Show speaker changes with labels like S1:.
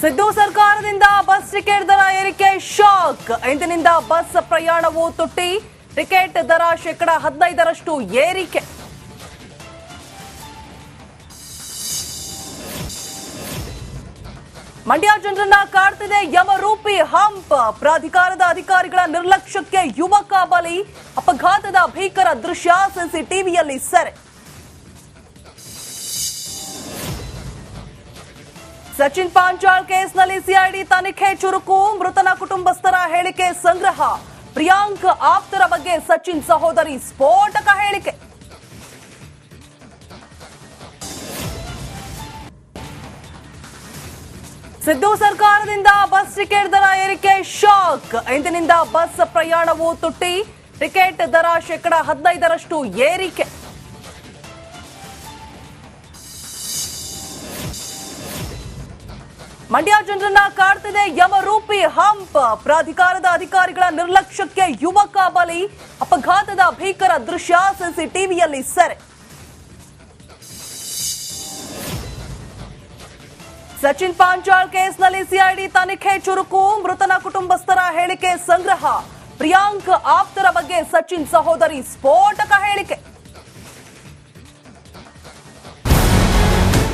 S1: ಸಿದ್ದು ಸರ್ಕಾರದಿಂದ bus ticket ದರ ಏರಿಕೆ ಶಾಕ್. ಇಂದಿನಿಂದ ಬಸ್ ಪ್ರಯಾಣವು ತುಟ್ಟಿ. ಟಿಕೆಟ್ ದರ ಶೇಕಡ ಹದಿನೈದರಷ್ಟು ಏರಿಕೆ. ಮಂಡ್ಯ ಜನರನ್ನ ಕಾಡ್ತಿದೆ ಯಮರೂಪಿ ಹಂಪ್. ಪ್ರಾಧಿಕಾರದ ಅಧಿಕಾರಿಗಳ ನಿರ್ಲಕ್ಷ್ಯಕ್ಕೆ ಯುವಕ ಬಲಿ. ಅಪಘಾತದ ಭೀಕರ ದೃಶ್ಯ ಸಿಸಿಟಿವಿಯಲ್ಲಿ ಸೆರೆ. ಸಚಿನ್ ಪಾಂಚಾಳ್ ಕೇಸ್ನಲ್ಲಿ ಸಿಐಡಿ ತನಿಖೆ ಚುರುಕು, ಮೃತನ ಕುಟುಂಬಸ್ಥರ ಹೇಳಿಕೆ ಸಂಗ್ರಹ. ಪ್ರಿಯಾಂಕ್ ಆಪ್ತರ ಬಗ್ಗೆ ಸಚಿನ್ ಸಹೋದರಿ ಸ್ಫೋಟಕ ಹೇಳಿಕೆ. ಸಿದ್ದು ಸರ್ಕಾರದಿಂದ ಬಸ್ ಟಿಕೆಟ್ ದರ ಏರಿಕೆ ಶಾಕ್. ಇಂದಿನಿಂದ ಬಸ್ ಪ್ರಯಾಣವು ತುಟ್ಟಿ. ಟಿಕೆಟ್ ದರ ಶೇಕಡ ಹದಿನೈದರಷ್ಟು ಏರಿಕೆ. ಮಂಡ್ಯ ಜನರನ್ನ ಕಾಡ್ತಿದೆ ಯಮರೂಪಿ ಹಂಪ್. ಪ್ರಾಧಿಕಾರದ ಅಧಿಕಾರಿಗಳ ನಿರ್ಲಕ್ಷ್ಯಕ್ಕೆ ಯುವಕ ಬಲಿ. ಅಪಘಾತದ ಭೀಕರ ದೃಶ್ಯ ಸಿಸಿಟಿವಿಯಲ್ಲಿ ಸೆರೆ. ಸಚಿನ್ ಪಾಂಚಾಳ್ ಕೇಸ್ನಲ್ಲಿ ಸಿಐಡಿ ತನಿಖೆ ಚುರುಕು. ಮೃತನ ಕುಟುಂಬಸ್ಥರ ಹೇಳಿಕೆ ಸಂಗ್ರಹ. ಪ್ರಿಯಾಂಕ್ ಆಪ್ತರ ಬಗ್ಗೆ ಸಚಿನ್ ಸಹೋದರಿ ಸ್ಫೋಟಕ ಹೇಳಿಕೆ.